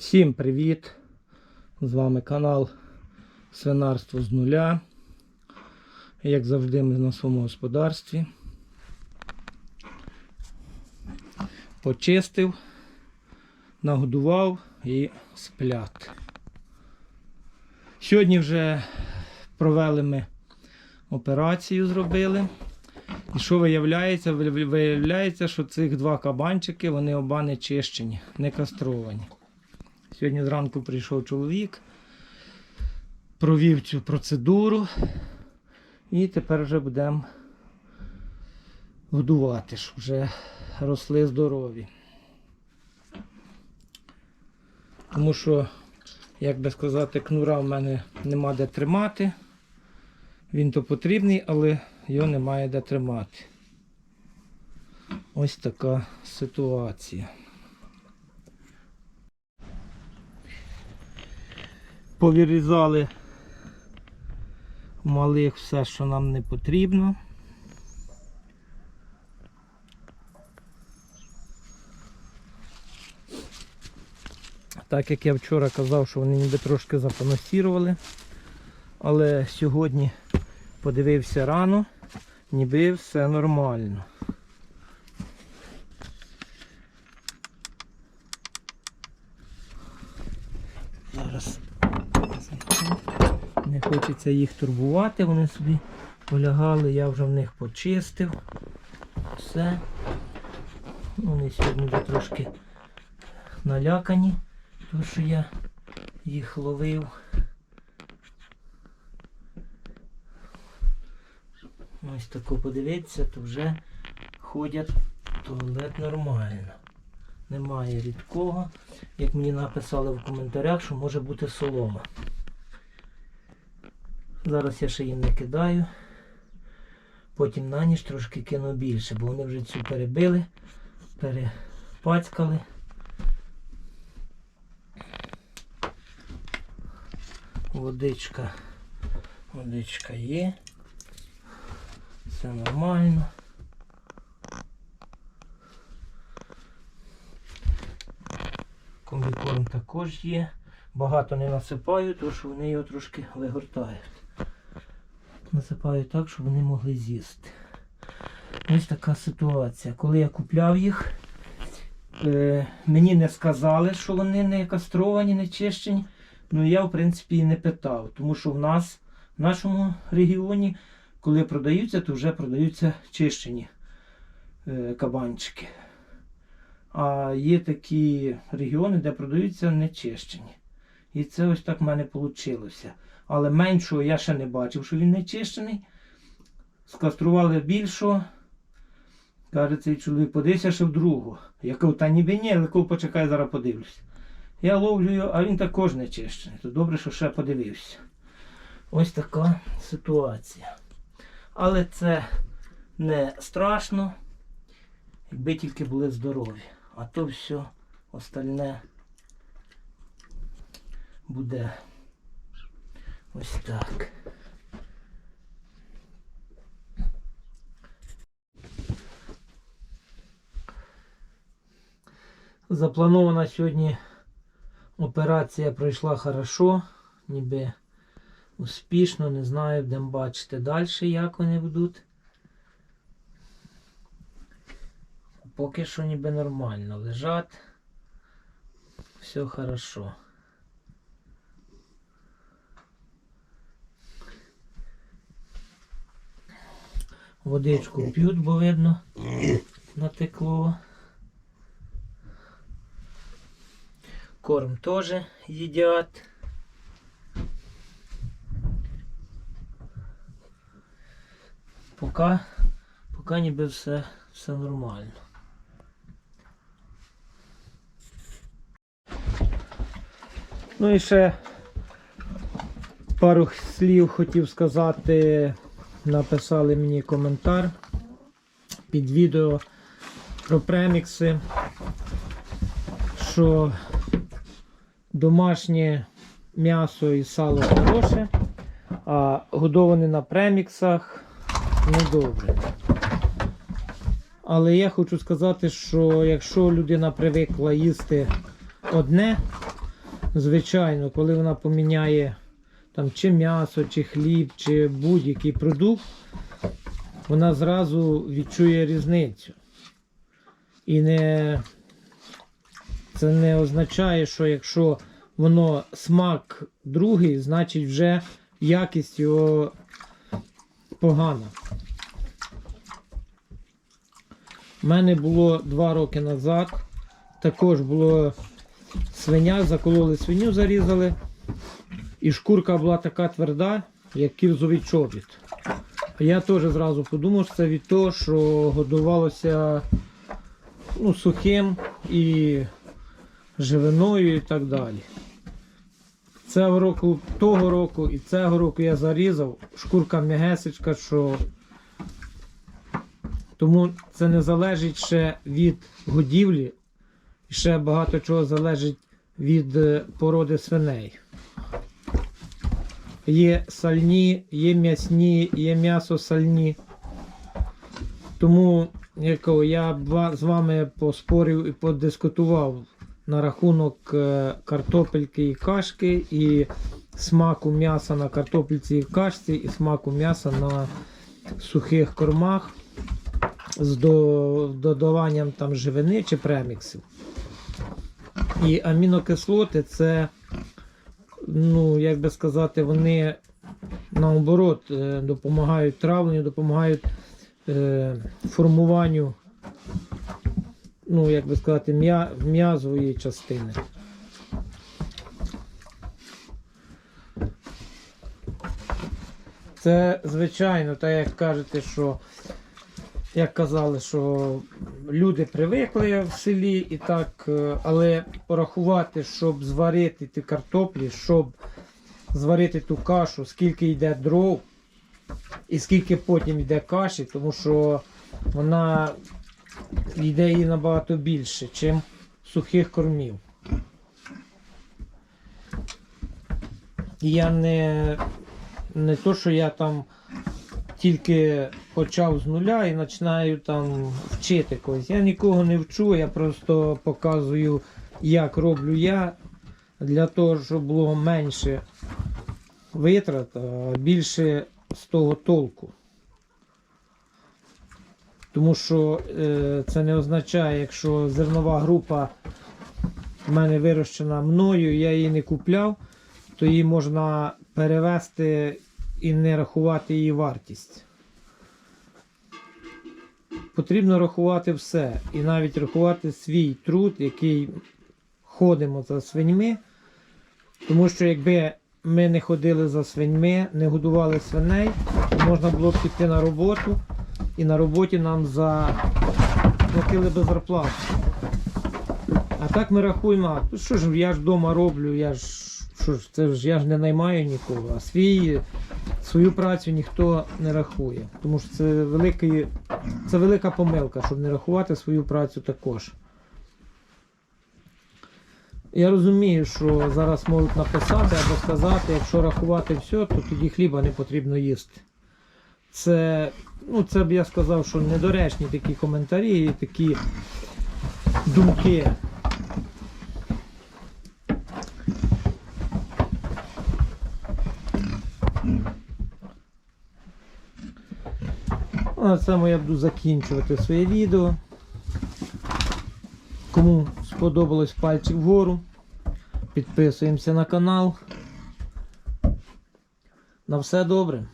Всім привіт! З вами канал Свинарство з нуля. Як завжди, ми на своєму господарстві. Почистив, нагодував і сплят. Сьогодні вже провели ми операцію, зробили. І що виявляється? Виявляється, що цих два кабанчики, вони оба не чищені, не кастровані. Сьогодні зранку прийшов чоловік, провів цю процедуру і тепер вже будемо годувати, щоб вже росли здорові. Тому що, як би сказати, кнура в мене нема де тримати. Він то потрібний, але його немає де тримати. Ось така ситуація. Повирізали малих все, що нам не потрібно. Так як я вчора казав, що вони ніби трошки запанасірували, але сьогодні подивився рано, ніби все нормально. Зараз хочеться їх турбувати, вони собі полягали, я вже в них почистив. Все. Вони сьогодні вже трошки налякані, тому що я їх ловив. Ось тако подивитися, то вже ходять туалет нормально. Немає рідкого, як мені написали в коментарях, що може бути солома. Зараз я ще їм не кидаю. Потім на ніч трошки кину більше, бо вони вже цю перебили, перепацькали. Водичка. Водичка є. Все нормально. Комбікорм також є. Багато не насипаю, тому що вони його трошки вигортають. Насипаю так, щоб вони могли з'їсти. Ось така ситуація. Коли я купляв їх, е, мені не сказали, що вони не кастровані, не чищені. Ну я, в принципі, і не питав, тому що в нас, в нашому регіоні, коли продаються, то вже продаються чищені е, кабанчики. А є такі регіони, де продаються нечищені. І це ось так в мене вийшло. Але меншого я ще не бачив, що він не чищений. Скастрували більшого. Каже цей чоловік, подивися ще в другу. Я кажу, та ніби ні, але кажу, почекай, зараз подивлюся. Я ловлю його, а він також не чищений. То добре, що ще подивився. Ось така ситуація. Але це не страшно, якби тільки були здорові. А то все остальне буде ось так. Запланована сьогодні операція пройшла хорошо, ніби успішно, не знаю, будемо бачити далі, як вони будуть. Поки що ніби нормально лежать. Все хорошо. Водичку п'ють, бо видно, натекло. Корм теж їдять. Поки, поки ніби все, все нормально. Ну і ще пару слів хотів сказати. Написали мені коментар під відео про премікси, що домашнє м'ясо і сало хороше, а годоване на преміксах недобре. Але я хочу сказати, що якщо людина привикла їсти одне, звичайно, коли вона поміняє там чи м'ясо, чи хліб, чи будь-який продукт, вона зразу відчує різницю. І не, це не означає, що якщо воно смак другий, значить вже якість його погана. У мене було два роки назад. Також було свиня, закололи свиню, зарізали. І шкурка була така тверда, як кірзовий чобіт. Я теж зразу подумав, що це від того, що годувалося ну, сухим і живиною і так далі. Цього року, того року і цього року я зарізав. Шкурка м'ягесечка, що тому це не залежить ще від годівлі, ще багато чого залежить від е, породи свиней. Є сальні, є м'ясні, є м'ясо сальні. Тому я б з вами поспорив і подискутував на рахунок е, картопельки і кашки, і смаку м'яса на картопельці і кашці, і смаку м'яса на сухих кормах з додаванням там живини чи преміксів. І амінокислоти це, ну, як би сказати, вони наоборот е, допомагають травленню, допомагають е, формуванню, ну, як би сказати, м'я- м'язової частини. Це, звичайно, так як кажете, що як казали, що люди привикли в селі і так, е, але порахувати, щоб зварити ті картоплі, щоб зварити ту кашу, скільки йде дров і скільки потім йде каші, тому що вона йде їй набагато більше, ніж сухих кормів. І я не, не то, що я там тільки почав з нуля і починаю там вчити когось. Я нікого не вчу, я просто показую, як роблю я, для того, щоб було менше витрат, а більше з того толку. Тому що е, це не означає, якщо зернова група в мене вирощена мною, я її не купляв, то її можна перевести і не рахувати її вартість. Потрібно рахувати все. І навіть рахувати свій труд, який ходимо за свиньми. Тому що якби ми не ходили за свиньми, не годували свиней, то можна було б піти на роботу, і на роботі нам заплатили би зарплату. А так ми рахуємо, а що ж, я ж вдома роблю, я ж що ж, це ж я ж не наймаю нікого, а свій, свою працю ніхто не рахує. Тому що це, великий, це велика помилка, щоб не рахувати свою працю також. Я розумію, що зараз можуть написати або сказати, якщо рахувати все, то тоді хліба не потрібно їсти. Це, ну, це б я сказав, що недоречні такі коментарі і такі думки. А на цьому я буду закінчувати своє відео. Кому сподобалось пальчик вгору, підписуємося на канал. На все добре.